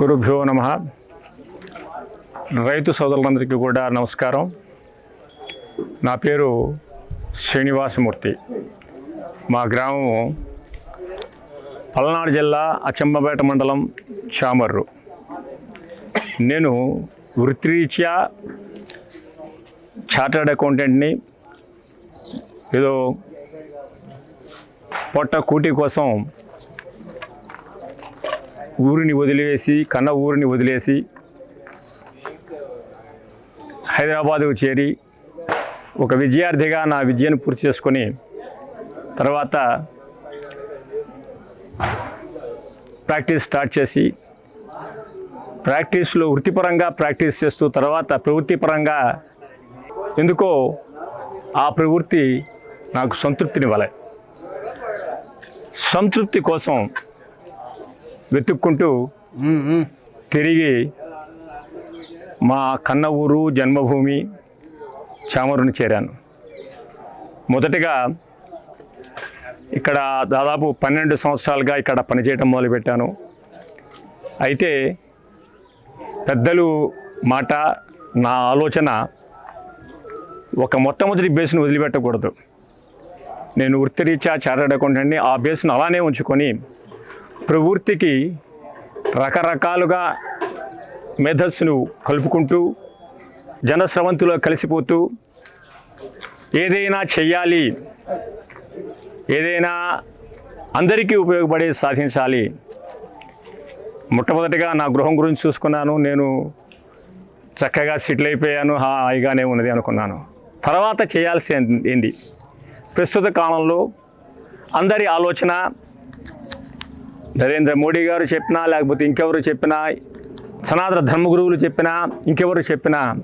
గురుభ్యో నమ. రైతు సోదరులందరికీ కూడా నమస్కారం. నా పేరు శ్రీనివాసమూర్తి. మా గ్రామం పల్నాడు జిల్లా అచ్చంబపేట మండలం చామర్రు. నేను వృత్తిరీత్యా చార్టర్డ్ అకౌంటెంట్ని ఏదో పొట్ట కూటి కోసం ఊరిని వదిలేసి కన్న ఊరిని వదిలేసి హైదరాబాదుకు చేరి ఒక విద్యార్థిగా నా విద్యను పూర్తి చేసుకొని తర్వాత ప్రాక్టీస్ స్టార్ట్ చేసి ప్రాక్టీస్లో వృత్తిపరంగా ప్రాక్టీస్ చేస్తూ తర్వాత ప్రవృత్తిపరంగా ఎందుకో ఆ ప్రవృత్తి నాకు సంతృప్తినివ్వాలి. సంతృప్తి కోసం వెతుక్కుంటూ తిరిగి మా కన్న ఊరు జన్మభూమి చామరుని చేరాను. మొదటగా ఇక్కడ దాదాపు పన్నెండు సంవత్సరాలుగా ఇక్కడ పనిచేయడం మొదలుపెట్టాను. అయితే పెద్దలు మాట నా ఆలోచన ఒక మొట్టమొదటి బేస్ను వదిలిపెట్టకూడదు. నేను వృత్తిరీత్యా చార్టర్డ్ అకౌంటెంట్ని ఆ బేస్ను అలానే ఉంచుకొని ప్రవృత్తికి రకరకాలుగా మేధస్సును కలుపుకుంటూ జనస్రవంతిలో కలిసిపోతూ ఏదైనా చెయ్యాలి ఏదైనా అందరికీ ఉపయోగపడే సాధించాలి. మొట్టమొదటిగా నా గృహం గురించి చూసుకున్నాను. నేను చక్కగా సెటిల్ అయిపోయాను. హాయిగానే ఉన్నది అనుకున్నాను. తర్వాత చేయాల్సి ఏంది? ప్రస్తుత కాలంలో అందరి ఆలోచన నరేంద్ర మోడీ గారు చెప్పినా లేకపోతే ఇంకెవరు చెప్పినా సనాతన ధర్మగురువులు చెప్పినా ఇంకెవరు చెప్పినా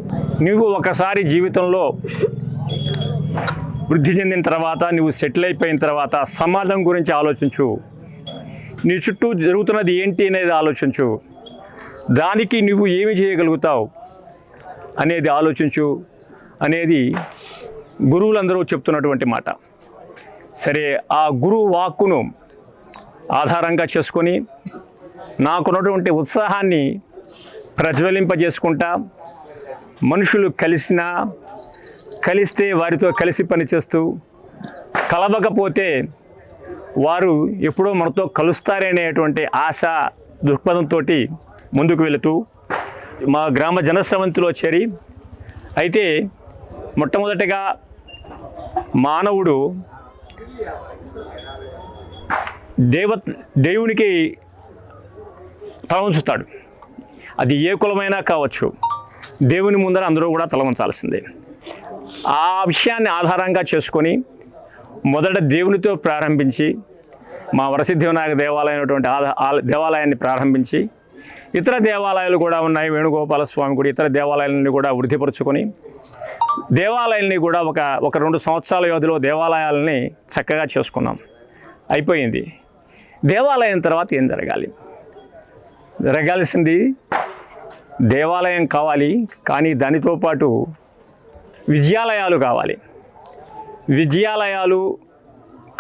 నువ్వు ఒకసారి జీవితంలో వృద్ధి చెందిన తర్వాత నువ్వు సెటిల్ అయిపోయిన తర్వాత సమాజం గురించి ఆలోచించు. నీ చుట్టూ జరుగుతున్నది ఏంటి అనేది ఆలోచించు. దానికి నువ్వు ఏమి చేయగలుగుతావు అనేది ఆలోచించు. అనేది గురువులందరూ చెప్తున్నటువంటి మాట. సరే ఆ గురువు వాక్కును ఆధారంగా చేసుకొని నాకున్నటువంటి ఉత్సాహాన్ని ప్రజ్వలింపజేసుకుంటా మనుషులు కలిసినా కలిస్తే వారితో కలిసి పనిచేస్తూ కలవకపోతే వారు ఎప్పుడో మనతో కలుస్తారనేటువంటి ఆశ దృక్పథంతో ముందుకు వెళుతూ మా గ్రామ జనస్రవంతిలో చేరి అయితే మొట్టమొదటిగా మానవుడు దేవ దేవునికి తల ఉంచుతాడు అది ఏ కులమైనా కావచ్చు దేవుని ముందర అందరూ కూడా తల ఉంచాల్సిందే ఆ విషయాన్ని ఆధారంగా చేసుకొని మొదట దేవునితో ప్రారంభించి మా వరసిద్ధి వినాయక దేవాలయం అయినటువంటి ఆ దేవాలయాన్ని ప్రారంభించి ఇతర దేవాలయాలు కూడా ఉన్నాయి వేణుగోపాల స్వామి గుడి ఇతర దేవాలయాలని కూడా వృద్ధిపరుచుకొని దేవాలయాల్ని కూడా ఒక ఒక రెండు సంవత్సరాల వ్యవధిలో దేవాలయాలని చక్కగా చేసుకున్నాం. అయిపోయింది. దేవాలయం తర్వాత ఏం జరగాలి? జరగాల్సింది దేవాలయం కావాలి కానీ దానితో పాటు విద్యాలయాలు కావాలి. విద్యాలయాలు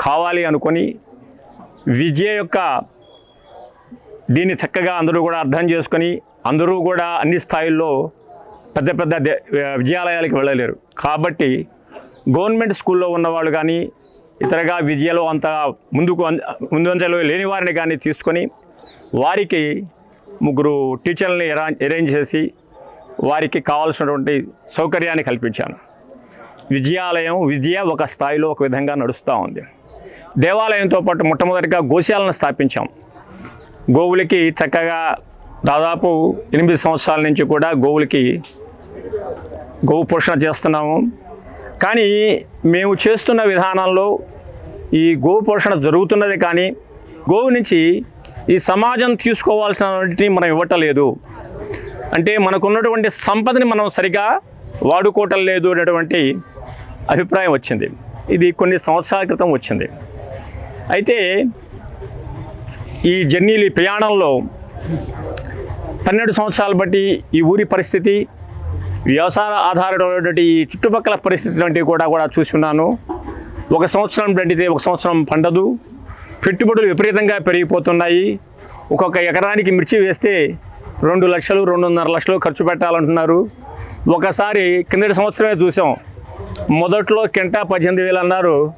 కావాలి అనుకొని విద్య యొక్క దీన్ని చక్కగా అందరూ కూడా అర్థం చేసుకొని అందరూ కూడా అన్ని స్థాయిల్లో పెద్ద పెద్ద దే- విద్యాలయాలకు వెళ్ళలేరు. కాబట్టి గవర్నమెంట్ స్కూల్లో ఉన్నవాళ్ళు కానీ ఇతరగా విద్యలో అంత ముందుకు అం- ముందంజలో లేని వారిని కానీ తీసుకొని వారికి ముగ్గురు టీచర్లని అరేంజ్ చేసి వారికి కావాల్సినటువంటి సౌకర్యాన్ని కల్పించాను. విద్యాలయం విద్య ఒక స్థాయిలో ఒక విధంగా నడుస్తూ ఉంది. దేవాలయంతో పాటు మొట్టమొదటిగా గోశాలను స్థాపించాం. గోవులకి చక్కగా దాదాపు ఎనిమిది సంవత్సరాల నుంచి కూడా గోవులకి గోవు పోషణ చేస్తున్నాము. కానీ మేము చేస్తున్న విధానంలో ఈ గోవు పోషణ జరుగుతున్నది కానీ గోవు నుంచి ఈ సమాజం తీసుకోవాల్సినటువంటి మనం ఇవ్వటలేదు. అంటే మనకున్నటువంటి సంపదని మనం సరిగా వాడుకోవటం లేదు అనేటువంటి అభిప్రాయం వచ్చింది. ఇది కొన్ని సంవత్సరాల క్రితం వచ్చింది. అయితే ఈ జర్నీలు ఈ ప్రయాణంలో పన్నెండు సంవత్సరాలు బట్టి ఈ ఊరి పరిస్థితి వ్యవసాయ ఆధారమైనటువంటి ఈ చుట్టుపక్కల పరిస్థితి వంటివి కూడా కూడా చూసుకున్నాను. ఒక సంవత్సరం పండితే ఒక సంవత్సరం పండదు. పెట్టుబడులు విపరీతంగా పెరిగిపోతున్నాయి. ఒక్కొక్క ఎకరానికి మిర్చి వేస్తే రెండు లక్షలు రెండున్నర లక్షలు ఖర్చు పెట్టాలంటున్నారు. ఒకసారి కిందటి సంవత్సరమే చూసాం. మొదట్లో కింటా పద్దెనిమిది వేలు అన్నారు.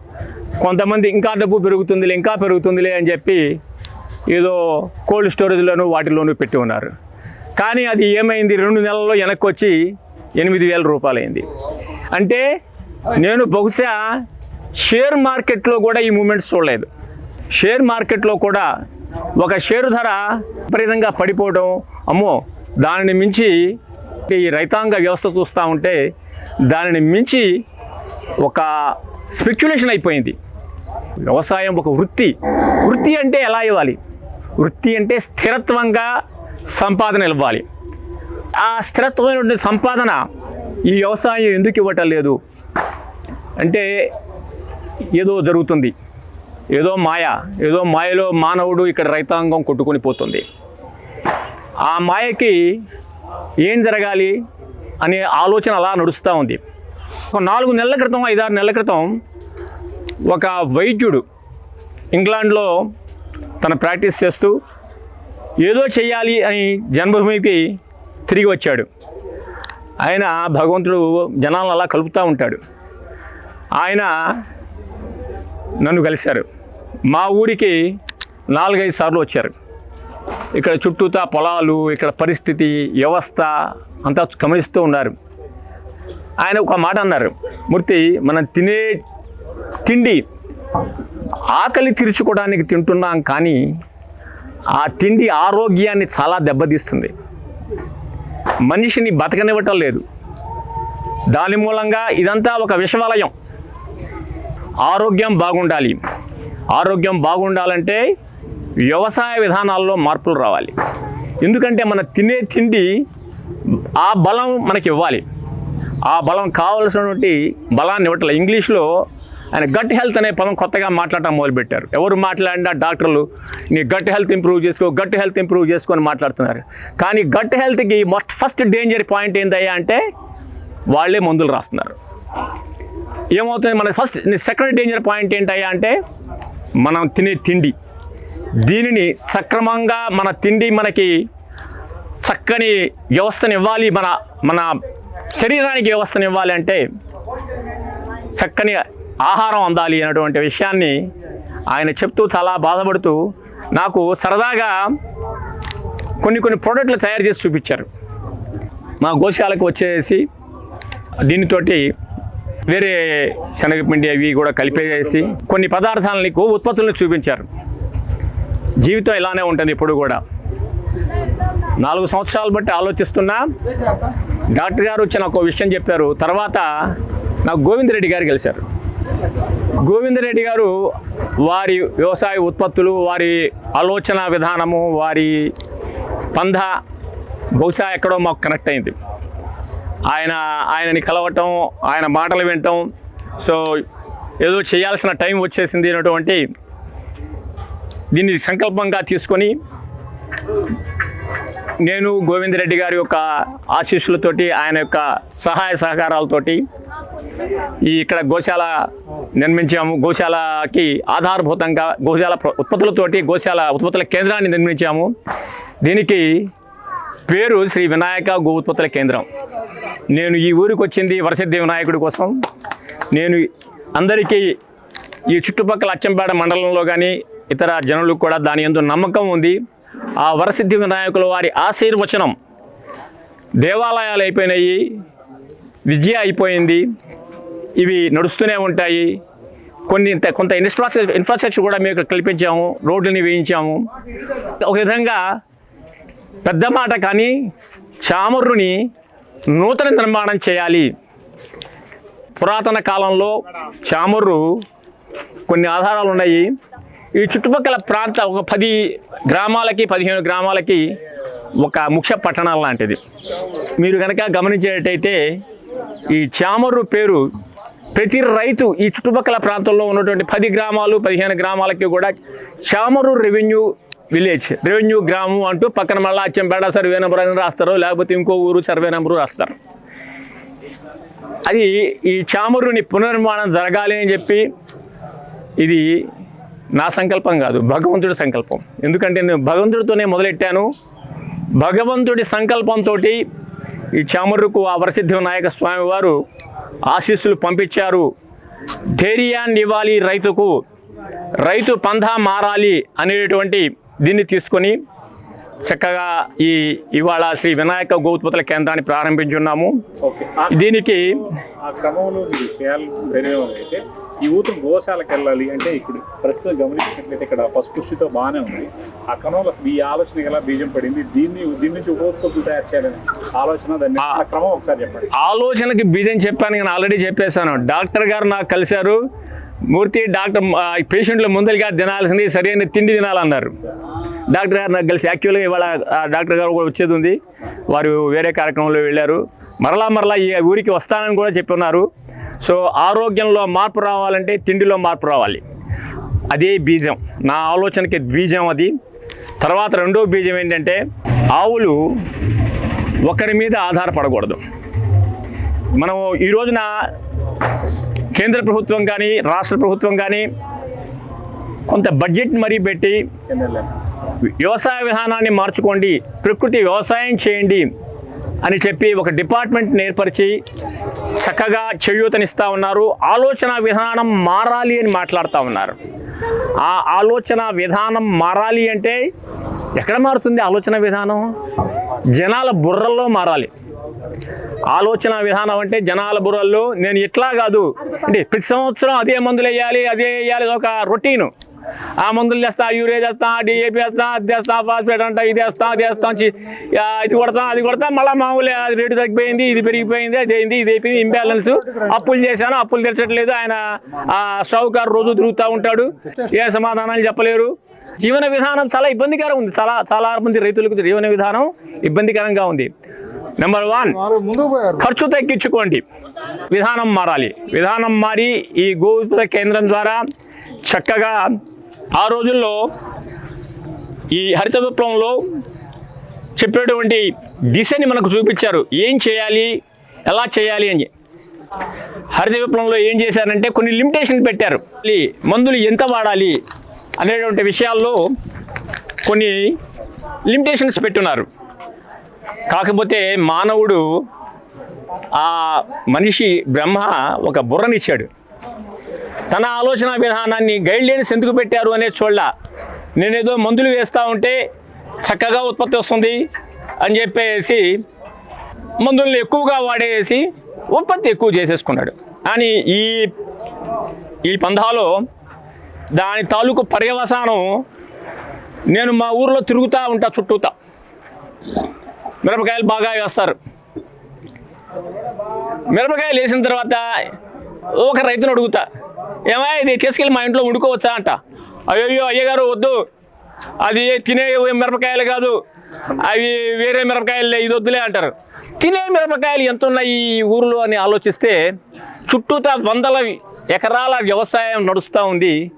కొంతమంది ఇంకా డబ్బు పెరుగుతుందిలే ఇంకా పెరుగుతుందిలే అని చెప్పి ఏదో కోల్డ్ స్టోరేజ్లోనూ వాటిలోనూ పెట్టి ఉన్నారు. కానీ అది ఏమైంది? రెండు నెలల్లో వెనక్కి వచ్చి ఎనిమిది వేల రూపాయలు అయింది అంటే నేను బహుశా షేర్ మార్కెట్లో కూడా ఈ మూమెంట్స్ చూడలేదు. షేర్ మార్కెట్లో కూడా ఒక షేరు ధర విపరీతంగా పడిపోవడం అమ్మో దానిని మించి ఈ రైతాంగ వ్యవస్థ చూస్తూ ఉంటే దానిని మించి ఒక స్పెక్యులేషన్ అయిపోయింది. వ్యవసాయం ఒక వృత్తి. వృత్తి అంటే ఎలా ఇవ్వాలి? వృత్తి అంటే స్థిరత్వంగా సంపాదన ఇవ్వాలి. ఆ స్థిరత్వమైనటువంటి సంపాదన ఈ వ్యవసాయం ఎందుకు ఇవ్వటం లేదు? అంటే ఏదో జరుగుతుంది. ఏదో మాయ ఏదో మాయలో మానవుడు ఇక్కడ రైతాంగం కొట్టుకొని పోతుంది. ఆ మాయకి ఏం జరగాలి అనే ఆలోచన అలా నడుస్తూ ఉంది. ఒక నాలుగు నెలల క్రితం ఐదారు నెలల క్రితం ఒక వైద్యుడు ఇంగ్లాండ్లో తన ప్రాక్టీస్ చేస్తూ ఏదో చేయాలి అని జన్మభూమికి తిరిగి వచ్చాడు. ఆయన భగవంతుడు జనాలను అలా కలుపుతూ ఉంటాడు. ఆయన నన్ను కలిశారు. మా ఊరికి నాలుగైదు సార్లు వచ్చారు. ఇక్కడ చుట్టూతా పొలాలు ఇక్కడ పరిస్థితి వ్యవస్థ అంతా గమనిస్తూ ఉన్నారు. ఆయన ఒక మాట అన్నారు. మూర్తి మనం తినే తిండి ఆకలి తీర్చుకోవడానికి తింటున్నాం కానీ ఆ తిండి ఆరోగ్యాన్ని చాలా దెబ్బతీస్తుంది. మనిషిని బతకనివ్వటం లేదు. దాని మూలంగా ఇదంతా ఒక విషవలయం ఆరోగ్యం బాగుండాలి. ఆరోగ్యం బాగుండాలంటే వ్యవసాయ విధానాల్లో మార్పులు రావాలి. ఎందుకంటే మన తినే తిండి ఆ బలం మనకి ఇవ్వాలి ఆ బలం కావలసినటువంటి బలాన్ని ఇవ్వట్లే ఇంగ్లీష్లో ఆయన గట్ హెల్త్ అనే పదం కొత్తగా మాట్లాడటం మొదలుపెట్టారు. ఎవరు మాట్లాడినా డాక్టర్లు నీ గట్ హెల్త్ ఇంప్రూవ్ చేసుకో గట్ హెల్త్ ఇంప్రూవ్ చేసుకొని మాట్లాడుతున్నారు. కానీ గట్ హెల్త్కి మస్ట్ ఫస్ట్ డేంజర్ పాయింట్ ఏందయ్యా అంటే వాళ్ళే మందులు రాస్తున్నారు. ఏమవుతుంది మన ఫస్ట్ సెకండ్ డేంజర్ పాయింట్ ఏంటయ్యా అంటే మనం తినే తిండి. దీనిని సక్రమంగా మన తిండి మనకి చక్కని వ్యవస్థను ఇవ్వాలి మన మన శరీరానికి వ్యవస్థను ఇవ్వాలి అంటే చక్కని ఆహారం అందాలి అనేటువంటి విషయాన్ని ఆయన చెప్తూ చాలా బాధపడుతూ నాకు సరదాగా కొన్ని కొన్ని ప్రోడక్ట్లు తయారు చేసి చూపించారు. మా గోశాలకు వచ్చేసి దీనితోటి వేరే శనగపిండి అవి కూడా కలిపేసి కొన్ని పదార్థాలని కో ఉత్పత్తులను చూపించారు. జీవితం ఇలానే ఉంటుంది ఇప్పుడు కూడా. నాలుగు సంవత్సరాలు బట్టి ఆలోచిస్తున్నా డాక్టర్ గారు వచ్చి నాకు ఒక విషయం చెప్పారు. తర్వాత నాకు గోవిందరెడ్డి గారు కలిశారు. గోవిందరెడ్డి గారు వారి వ్యవసాయ ఉత్పత్తులు వారి ఆలోచన విధానము వారి పంధ బహుశా ఎక్కడో మాకు కనెక్ట్ అయింది. ఆయన ఆయనని కలవటం ఆయన మాటలు వినటం సో ఏదో చేయాల్సిన టైం వచ్చేసింది అనేటువంటి దీన్ని సంకల్పంగా తీసుకొని నేను గోవిందరెడ్డి గారి యొక్క ఆశీస్సులతోటి ఆయన యొక్క సహాయ సహకారాలతోటి ఈ ఇక్కడ గోశాల నిర్మించాము. గోశాలకి ఆధారభూతంగా గోశాల ఉత్పత్తులతోటి గోశాల ఉత్పత్తుల కేంద్రాన్ని నిర్మించాము. దీనికి పేరు శ్రీ వినాయక గో ఉత్పత్తుల కేంద్రం. నేను ఈ ఊరికి వచ్చింది వరసిద్ధి వినాయకుడి కోసం. నేను అందరికీ ఈ చుట్టుపక్కల అచ్చంపేట మండలంలో కానీ ఇతర జనులకు కూడా దాని ఎందు నమ్మకం ఉంది. ఆ వరసిద్ధి వినాయకుల వారి ఆశీర్వచనం దేవాలయాలు అయిపోయినాయి విద్య అయిపోయింది ఇవి నడుస్తూనే ఉంటాయి. కొన్ని ఇంత- కొంత ఇన్ఫ్రాస్ట్రక్చర్ ఇన్ఫ్రాస్ట్రక్చర్ కూడా మేము కల్పించాము రోడ్లని వేయించాము. ఒక విధంగా పెద్ద మాట కానీ చామరుని నూతన నిర్మాణం చేయాలి. పురాతన కాలంలో చామర్రు కొన్ని ఆధారాలు ఉన్నాయి. ఈ చుట్టుపక్కల ప్రాంత ఒక పది గ్రామాలకి పదిహేను గ్రామాలకి ఒక ముఖ్య పట్టణం లాంటిది. మీరు కనుక గమనించేటట్టయితే ఈ చామర్రు పేరు ప్రతి రైతు ఈ చుట్టుపక్కల ప్రాంతంలో ఉన్నటువంటి పది గ్రామాలు పదిహేను గ్రామాలకి కూడా చామరు రెవెన్యూ విలేజ్ రెవెన్యూ గ్రామం అంటూ పక్కన మళ్ళీ అచ్చంపేట సర్వే నెంబర్ అని రాస్తారు లేకపోతే ఇంకో ఊరు సర్వే నెంబరు రాస్తారు. అది ఈ చామరుని పునర్నిర్మాణం జరగాలి అని చెప్పి ఇది నా సంకల్పం కాదు భగవంతుడి సంకల్పం. ఎందుకంటే నేను భగవంతుడితోనే మొదలెట్టాను. భగవంతుడి సంకల్పంతో ఈ చామరుకు ఆ వరసిద్ధి వినాయక స్వామి వారు ఆశీస్సులు పంపించారు. ధైర్యాన్ని ఇవ్వాలి రైతుకు. రైతు పంధా మారాలి అనేటువంటి దీన్ని తీసుకొని చక్కగా ఈ ఇవాళ శ్రీ వినాయక గౌత్పతుల కేంద్రాన్ని ప్రారంభించున్నాము. దీనికి ఈ ఊరు గోశాలకు వెళ్ళాలి అంటే ఇప్పుడు ప్రస్తుతం గమనించినట్లయితే ఇక్కడ పసుపుష్టితో బాగానే ఉంది. ఆ క్రమంలో అసలు ఈ ఆలోచన ఎలా బీజం పడింది? దీన్ని దీని నుంచి ఉపోత్పత్తులు తయారు చేయాలని ఆలోచన దాన్ని ఆ క్రమం ఒకసారి చెప్పండి. ఆలోచనకి బీజం చెప్పాను నేను ఆల్రెడీ చెప్పేశాను. డాక్టర్ గారు నాకు కలిశారు. మూర్తి డాక్టర్ పేషెంట్లు ముందరిగా తినాల్సింది సరైన తిండి తినాలన్నారు. డాక్టర్ గారు నాకు కలిసి యాక్చువల్గా ఇవాళ డాక్టర్ గారు కూడా వచ్చేది ఉంది. వారు వేరే కార్యక్రమంలో వెళ్ళారు. మరలా మరలా ఈ ఊరికి వస్తానని కూడా చెప్పున్నారు. సో ఆరోగ్యంలో మార్పు రావాలంటే తిండిలో మార్పు రావాలి. అదే బీజం. నా ఆలోచనకి బీజం అది. తర్వాత రెండో బీజం ఏంటంటే ఆవులు ఒకరి మీద ఆధారపడకూడదు. మనం ఈ రోజున కేంద్ర ప్రభుత్వం కానీ రాష్ట్ర ప్రభుత్వం కానీ కొంత బడ్జెట్ మరీ పెట్టి వ్యవసాయ విధానాన్ని మార్చుకోండి ప్రకృతి వ్యవసాయం చేయండి అని చెప్పి ఒక డిపార్ట్మెంట్ని ఏర్పరిచి చక్కగా చేయూతనిస్తూ ఉన్నారు. ఆలోచన విధానం మారాలి అని మాట్లాడుతూ ఉన్నారు. ఆ ఆలోచన విధానం మారాలి అంటే ఎక్కడ మారుతుంది ఆలోచన విధానం? జనాల బుర్రల్లో మారాలి. ఆలోచన విధానం అంటే జనాల బుర్రల్లో నేను ఇట్లా కాదు. అంటే ప్రతి సంవత్సరం అదే మందులు వేయాలి అదే వేయాలి ఒక రొటీను. ఆ మందులు చేస్తా యూరియా చేస్తా డిఏపి వేస్తా అది చేస్తా ఫాస్ఫేట్ అంట ఇది వేస్తా అది వేస్తా ఇది కొడతా అది కొడతా మళ్ళీ మామూలు అది రేటు తగ్గిపోయింది ఇది పెరిగిపోయింది అది అయింది ఇది అయిపోయింది ఇంబ్యాలెన్స్ అప్పులు చేశాను అప్పులు తెరచట్లేదు ఆయన ఆ షావుకారు రోజు తిరుగుతూ ఉంటాడు ఏ సమాధానాలు చెప్పలేరు. జీవన విధానం చాలా ఇబ్బందికరంగా ఉంది చాలా చాలా మంది రైతులకు జీవన విధానం ఇబ్బందికరంగా ఉంది. నెంబర్ వన్ ఖర్చు తగ్గించుకోండి విధానం మారాలి. విధానం మారి ఈ గోవుల కేంద్రం ద్వారా చక్కగా ఆ రోజుల్లో ఈ హరిత విప్లవంలో చెప్పేటువంటి దిశని మనకు చూపించారు. ఏం చేయాలి? ఎలా చేయాలి అని. హరిత విప్లవంలో ఏం చేశారంటే కొన్ని లిమిటేషన్ పెట్టారు. మందులు ఎంత వాడాలి అనేటువంటి విషయాల్లో కొన్ని లిమిటేషన్స్ పెట్టున్నారు. కాకపోతే మానవుడు ఆ మనిషి బ్రహ్మ ఒక బుర్రనిచ్చాడు. తన ఆలోచన విధానాన్ని గైడ్లైన్స్ ఎందుకు పెట్టారు అనే చూడ నేనేదో మందులు వేస్తూ ఉంటే చక్కగా ఉత్పత్తి వస్తుంది అని చెప్పేసి మందుల్ని ఎక్కువగా వాడేసి ఉత్పత్తి ఎక్కువ చేసేసుకున్నాడు. కానీ ఈ ఈ పంధాలో దాని తాలూకు పర్యవసానం నేను మా ఊర్లో తిరుగుతూ ఉంటా చుట్టూతా. మిరపకాయలు బాగా వేస్తారు. మిరపకాయలు వేసిన తర్వాత ఒక రైతును అడుగుతా ఏమయ్య ఇది తీసుకెళ్ళి మా ఇంట్లో ఉడుకోవచ్చా అంట. అయ్యో అయ్యగారు వద్దు. అది తినే మిరపకాయలు కాదు. అవి వేరే మిరపకాయలు ఇది వద్దులే అంటారు. తినే మిరపకాయలు ఎంత ఉన్నాయి ఈ ఊరిలో అని ఆలోచిస్తే చుట్టూతా వందల ఎకరాల వ్యవసాయం నడుస్తూ ఉంది.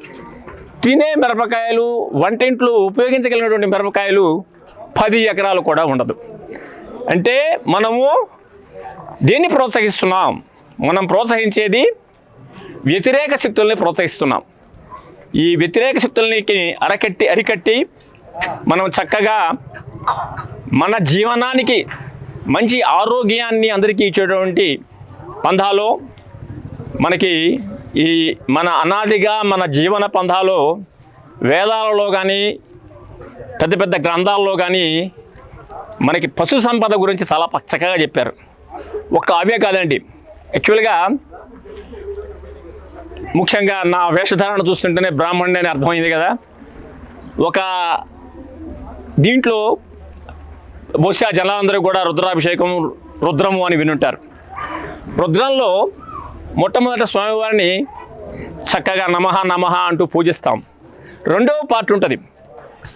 తినే మిరపకాయలు వంటింట్లో ఉపయోగించగలిగినటువంటి మిరపకాయలు పది ఎకరాలు కూడా ఉండదు. అంటే మనము దేన్ని ప్రోత్సహిస్తున్నాం? మనం ప్రోత్సహించేది వ్యతిరేక శక్తుల్ని ప్రోత్సహిస్తున్నాం. ఈ వ్యతిరేక శక్తులకి అరకట్టి అరికట్టి మనం చక్కగా మన జీవనానికి మంచి ఆరోగ్యాన్ని అందరికీ ఇచ్చేటువంటి పంధాలో మనకి ఈ మన అనాదిగా మన జీవన పంధాలో వేదాలలో కానీ పెద్ద పెద్ద గ్రంథాల్లో కానీ మనకి పశు సంపద గురించి చాలా చక్కగా చెప్పారు. ఒక్క అవే కాదండి. యాక్చువల్గా ముఖ్యంగా నా వేషధారణ చూస్తుంటేనే బ్రాహ్మణుడు అని అర్థమైంది కదా. ఒక దీంట్లో బహుశా జనాలందరూ కూడా రుద్రాభిషేకం రుద్రము అని వినుంటారు. రుద్రంలో మొట్టమొదట స్వామివారిని చక్కగా నమః నమః అంటూ పూజిస్తాం. రెండవ పార్ట్ ఉంటుంది.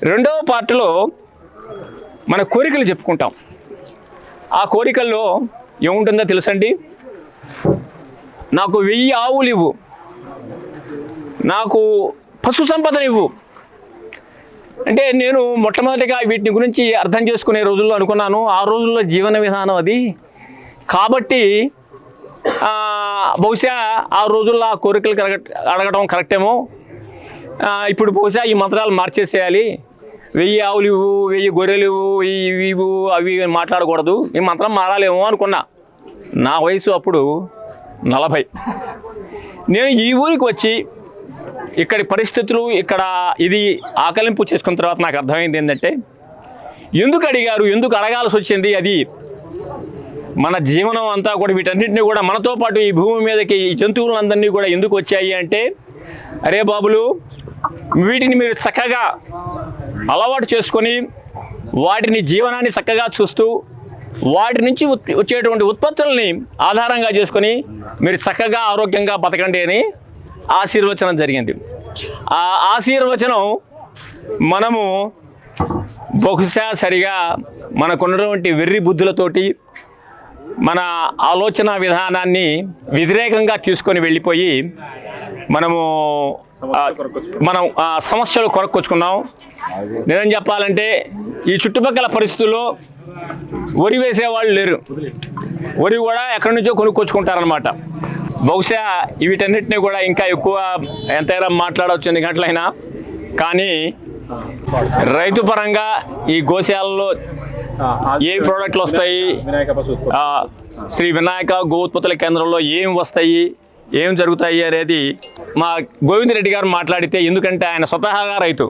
రెండవ పార్ట్లో మన కోరికలు చెప్పుకుంటాం. ఆ కోరికల్లో ఏముంటుందో తెలుసండి? నాకు వెయ్యి ఆవులు ఇవ్వు. నాకు పశు సంపదనివ్వు అంటే నేను మొట్టమొదటిగా వీటిని గురించి అర్థం చేసుకునే రోజుల్లో అనుకున్నాను. ఆ రోజుల్లో జీవన విధానం అది. కాబట్టి బహుశా ఆ రోజుల్లో ఆ కోరికలు కరగ అడగడం కరెక్టేమో. ఇప్పుడు బహుశా ఈ మంత్రాలు మార్చేసేయాలి. వెయ్యి ఆవులు ఇవ్వు వెయ్యి గొర్రెలు ఇవ్వు వెయ్యి ఇవి ఇవ్వు అవి ఇవి మాట్లాడకూడదు. ఈ మంత్రం మారాలేమో అనుకున్నా. నా వయసు అప్పుడు నలభై. నేను ఈ ఊరికి వచ్చి ఇక్కడి పరిస్థితులు ఇక్కడ ఇది ఆకలింపు చేసుకున్న తర్వాత నాకు అర్థమైంది ఏంటంటే ఎందుకు అడిగారు ఎందుకు అడగాల్సి వచ్చింది అది మన జీవనం అంతా కూడా వీటన్నిటిని కూడా మనతో పాటు ఈ భూమి మీదకి ఈ జంతువులందరినీ కూడా ఎందుకు వచ్చాయి అంటే అరే బాబులు వీటిని మీరు చక్కగా అలవాటు చేసుకొని వాటిని జీవనాన్ని చక్కగా చూస్తూ వాటి నుంచి ఉత్- వచ్చేటువంటి ఉత్పత్తుల్ని ఆధారంగా చేసుకొని మీరు చక్కగా ఆరోగ్యంగా బతకండి అని ఆశీర్వచనం జరిగింది. ఆ ఆశీర్వచనం మనము బహుశా సరిగా మనకున్నటువంటి వెర్రి బుద్ధులతోటి మన ఆలోచన విధానాన్ని వ్యతిరేకంగా తీసుకొని వెళ్ళిపోయి మనము మనం ఆ సమస్యలు కొరకొచ్చుకున్నాం. నిజం చెప్పాలంటే ఈ చుట్టుపక్కల పరిస్థితుల్లో వరి వేసేవాళ్ళు లేరు. వరి కూడా ఎక్కడి నుంచో కొనుక్కొచ్చుకుంటారనమాట బహుశా వీటన్నిటిని కూడా ఇంకా ఎక్కువ ఎంతైనా మాట్లాడవచ్చు ఎన్ని గంటలైనా. కానీ రైతు పరంగా ఈ గోశాలలో ఏ ప్రోడక్ట్లు వస్తాయి? శ్రీ వినాయక గో ఉత్పత్తుల కేంద్రంలో ఏం వస్తాయి? ఏం జరుగుతాయి అనేది మా గోవిందరెడ్డి గారు మాట్లాడితే ఎందుకంటే ఆయన స్వతహాగా రైతు.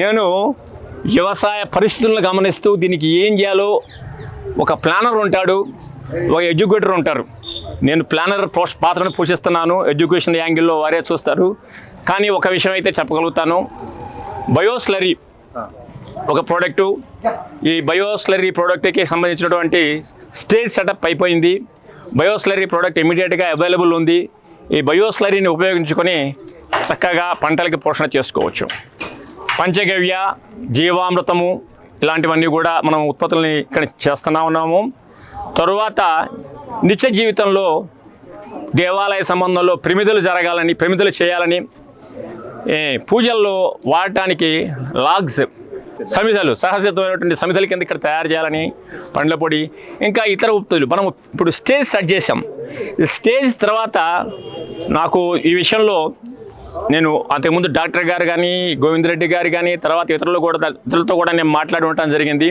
నేను వ్యవసాయ పరిస్థితులను గమనిస్తూ దీనికి ఏం చేయాలో ఒక ప్లానర్ ఉంటాడు ఒక ఎడ్యుకేటర్ ఉంటారు. నేను ప్లానర్ పాత్రను పోషిస్తున్నాను. ఎడ్యుకేషన్ యాంగిల్లో వారే చూస్తారు. కానీ ఒక విషయం అయితే చెప్పగలుగుతాను. బయోస్లరీ ఒక ప్రోడక్టు ఈ బయోస్లరీ ప్రోడక్ట్కి సంబంధించినటువంటి స్టేజ్ సెటప్ అయిపోయింది. బయోస్లరీ ప్రోడక్ట్ ఇమీడియట్గా అవైలబుల్ ఉంది. ఈ బయోస్లరీని ఉపయోగించుకొని చక్కగా పంటలకి పోషణ చేసుకోవచ్చు. పంచగవ్య జీవామృతము ఇలాంటివన్నీ కూడా మనం ఉత్పత్తులని ఇక్కడ చేస్తూనే ఉన్నాము. తరువాత నిత్య జీవితంలో దేవాలయ సంబంధంలో ప్రమిదలు జరగాలని ప్రమిదలు చేయాలని పూజల్లో వాడటానికి లాగ్స్ సమిధలు సహజమైనటువంటి సమిధల కింద ఇక్కడ తయారు చేయాలని పండ్ల పొడి ఇంకా ఇతర ఉత్పత్తులు మనం ఇప్పుడు స్టేజ్ సెట్ చేసాం స్టేజ్ తర్వాత నాకు ఈ విషయంలో నేను అంతకుముందు డాక్టర్ గారు కానీ గోవిందరెడ్డి గారు కానీ తర్వాత ఇతరులు కూడా ఇతరులతో కూడా నేను మాట్లాడి ఉండటం జరిగింది.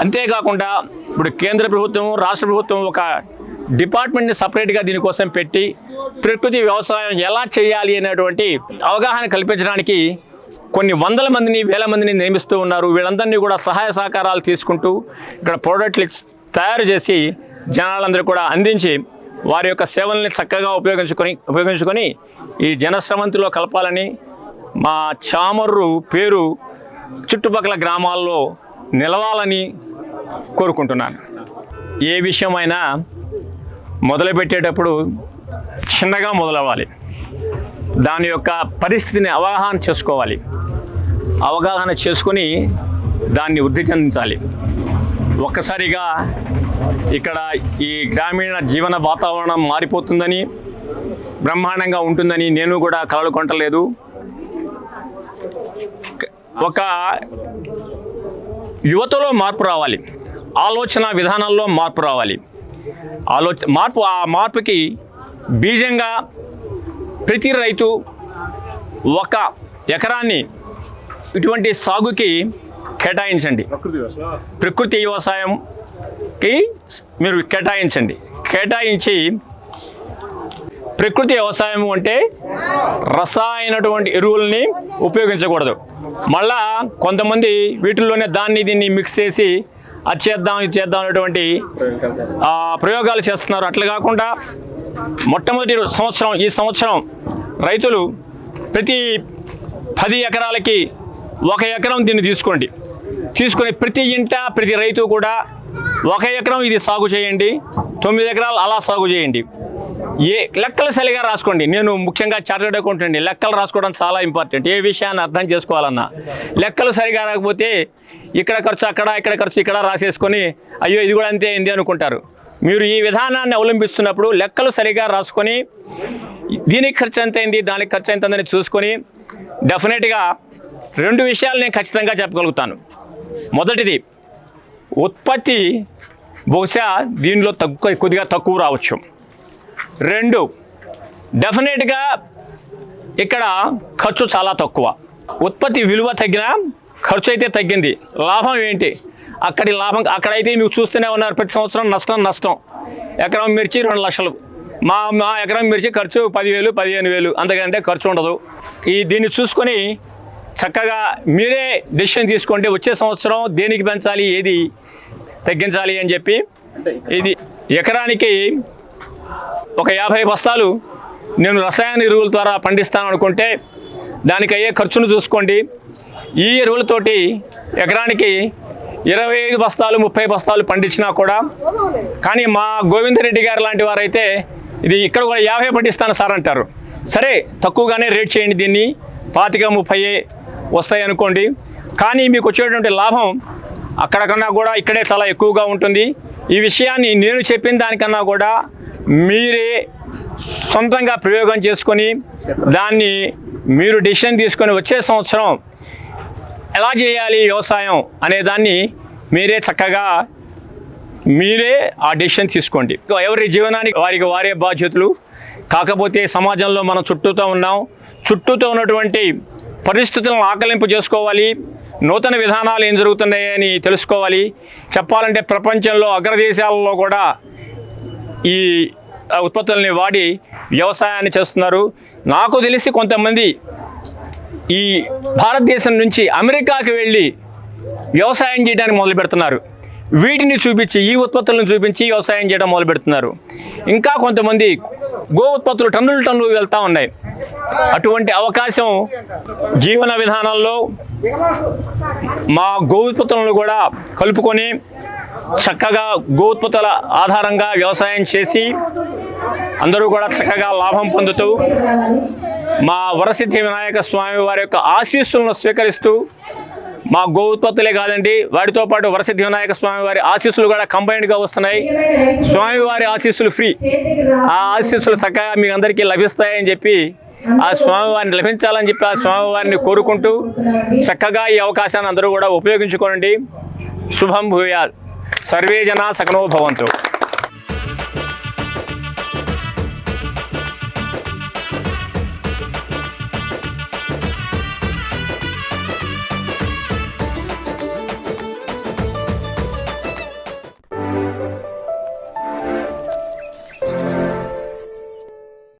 అంతేకాకుండా ఇప్పుడు కేంద్ర ప్రభుత్వం రాష్ట్ర ప్రభుత్వం ఒక డిపార్ట్మెంట్ని సపరేట్గా దీనికోసం పెట్టి ప్రకృతి వ్యవసాయం ఎలా చేయాలి అనేటువంటి అవగాహన కల్పించడానికి కొన్ని వందల మందిని వేల మందిని నియమిస్తూ ఉన్నారు. వీళ్ళందరినీ కూడా సహాయ సహకారాలు తీసుకుంటూ ఇక్కడ ప్రోడక్ట్లు తయారు చేసి జనాలందరూ కూడా అందించి వారి యొక్క సేవల్ని చక్కగా ఉపయోగించుకొని ఉపయోగించుకొని ఈ జనశ్రమంతిలో కలపాలని మా చామర్రు పేరు చుట్టుపక్కల గ్రామాల్లో నిలవాలని కోరుకుంటున్నాను. ఏ విషయమైనా మొదలుపెట్టేటప్పుడు చిన్నగా మొదలవ్వాలి. దాని యొక్క పరిస్థితిని అవగాహన చేసుకోవాలి. అవగాహన చేసుకొని దాన్ని వృద్ధి చెందించాలి. ఒక్కసారిగా ఇక్కడ ఈ గ్రామీణ జీవన వాతావరణం మారిపోతుందని బ్రహ్మాండంగా ఉంటుందని నేను కూడా కలలు కొంటలేదు. ఒక యువతలో మార్పు రావాలి. ఆలోచన విధానాల్లో మార్పు రావాలి. ఆలోచ మార్పు ఆ మార్పుకి బీజంగా ప్రతి రైతు ఒక ఎకరాన్ని ఇటువంటి సాగుకి కేటాయించండి. ప్రకృతి వ్యవసాయం. ప్రకృతి వ్యవసాయంకి మీరు కేటాయించండి. కేటాయించి ప్రకృతి వ్యవసాయం అంటే రసాయనటువంటి ఎరువుల్ని ఉపయోగించకూడదు. మళ్ళా కొంతమంది వీటిల్లోనే దాన్ని దీన్ని మిక్స్ చేసి అది చేద్దాం ఇది చేద్దాం అనేటువంటి ప్రయోగాలు ప్రయోగాలు చేస్తున్నారు. అట్లా కాకుండా మొట్టమొదటి సంవత్సరం ఈ సంవత్సరం రైతులు ప్రతి పది ఎకరాలకి ఒక ఎకరం దీన్ని తీసుకోండి. తీసుకొని ప్రతి ఇంట ప్రతి రైతు కూడా ఒక ఎకరం ఇది సాగు చేయండి. తొమ్మిది ఎకరాలు అలా సాగు చేయండి. ఏ లెక్కలు సరిగా రాసుకోండి. నేను ముఖ్యంగా చార్టెడ్ అకౌంటెంట్ లెక్కలు రాసుకోవడం చాలా ఇంపార్టెంట్ ఏ విషయాన్ని అర్థం చేసుకోవాలన్నా. లెక్కలు సరిగా రాకపోతే ఇక్కడ ఖర్చు అక్కడ ఇక్కడ ఖర్చు ఇక్కడ రాసేసుకొని అయ్యో ఇది కూడా అంతే అయింది అనుకుంటారు. మీరు ఈ విధానాన్ని అవలంబిస్తున్నప్పుడు లెక్కలు సరిగా రాసుకొని దీనికి ఖర్చు ఎంత అయింది దానికి ఖర్చు ఎంత ఉందని చూసుకొని డెఫినెట్గా రెండు విషయాలు నేను ఖచ్చితంగా చెప్పగలుగుతాను. మొదటిది ఉత్పత్తి బహుశా దీనిలో తక్కువ కొద్దిగా తక్కువ రావచ్చు. రెండు. డెఫినెట్గా ఇక్కడ ఖర్చు చాలా తక్కువ. ఉత్పత్తి విలువ తగ్గిన ఖర్చు అయితే తగ్గింది. లాభం ఏంటి? అక్కడి లాభం అక్కడైతే మీకు చూస్తూనే ఉన్నారు ప్రతి సంవత్సరం నష్టం నష్టం. ఎకరం మిర్చి రెండు లక్షలు. మా మా ఎకరం మిర్చి ఖర్చు పదివేలు పదిహేను వేలు. అంతకంటే ఖర్చు ఉండదు. ఈ దీన్ని చూసుకొని చక్కగా మీరే డెసిషన్ తీసుకోండి వచ్చే సంవత్సరం దేనికి పెంచాలి ఏది తగ్గించాలి అని చెప్పి ఇది ఎకరానికి ఒక యాభై బస్తాలు నేను రసాయన ఎరువుల ద్వారా పండిస్తాను అనుకుంటే దానికి అయ్యే ఖర్చును చూసుకోండి. ఈ ఎరువులతోటి ఎకరానికి ఇరవై ఐదు బస్తాలు ముప్పై బస్తాలు పండించినా కూడా కానీ మా గోవిందరెడ్డి గారు లాంటి వారైతే ఇది ఇక్కడ కూడా యాభై పండిస్తాను సార్ అంటారు. సరే తక్కువగానే రేట్ చేయండి దీన్ని. పాతిక ముప్పై వస్తాయి అనుకోండి. కానీ మీకు వచ్చేటువంటి లాభం అక్కడ కన్నా కూడా ఇక్కడే చాలా ఎక్కువగా ఉంటుంది. ఈ విషయాన్ని నేను చెప్పిన దానికన్నా కూడా మీరే సొంతంగా ప్రయోగం చేసుకొని దాన్ని మీరు డిసిషన్ తీసుకొని వచ్చే సంవత్సరం ఎలా చేయాలి వ్యవసాయం అనే దాన్ని మీరే చక్కగా మీరే ఆ డెసిషన్ తీసుకోండి. ఎవరి జీవనానికి వారికి వారే బాధ్యతలు. కాకపోతే సమాజంలో మనం చుట్టూతో ఉన్నాం. చుట్టూతో ఉన్నటువంటి పరిస్థితులను ఆకలింపు చేసుకోవాలి. నూతన విధానాలు ఏం జరుగుతున్నాయని తెలుసుకోవాలి. చెప్పాలంటే ప్రపంచంలో అగ్రదేశాలలో కూడా ఈ ఉత్పత్తుల్ని వాడి వ్యవసాయాన్ని చేస్తున్నారు. నాకు తెలిసి కొంతమంది ఈ భారతదేశం నుంచి అమెరికాకి వెళ్ళి వ్యవసాయం చేయడానికి మొదలు పెడుతున్నారు. వీటిని చూపించి ఈ ఉత్పత్తులను చూపించి వ్యవసాయం చేయడం మొదలు పెడుతున్నారు. ఇంకా కొంతమంది గో ఉత్పత్తులు టన్నులు టన్నులు వెళ్తూ ఉన్నాయి. అటువంటి అవకాశం జీవన విధానంలో మా గో ఉత్పత్తులను కూడా కలుపుకొని చక్కగా గో ఉత్పత్తుల ఆధారంగా వ్యవసాయం చేసి అందరూ కూడా చక్కగా లాభం పొందుతూ మా వరసిద్ధి వినాయక స్వామి వారి యొక్క ఆశీస్సులను స్వీకరిస్తూ మా గో ఉత్పత్తులే కాదండి వాటితో పాటు వరసిద్ధి వినాయక స్వామి వారి ఆశీస్సులు కూడా కంబైన్డ్గా వస్తున్నాయి. స్వామివారి ఆశీస్సులు ఫ్రీ ఆ ఆశీస్సులు చక్కగా మీకు అందరికీ లభిస్తాయని చెప్పి ఆ స్వామివారిని లభించాలని చెప్పి ఆ స్వామివారిని కోరుకుంటూ చక్కగా ఈ అవకాశాన్ని అందరూ కూడా ఉపయోగించుకోండి శుభం భూయాల్ సర్వే జనా సకనో భవంతు.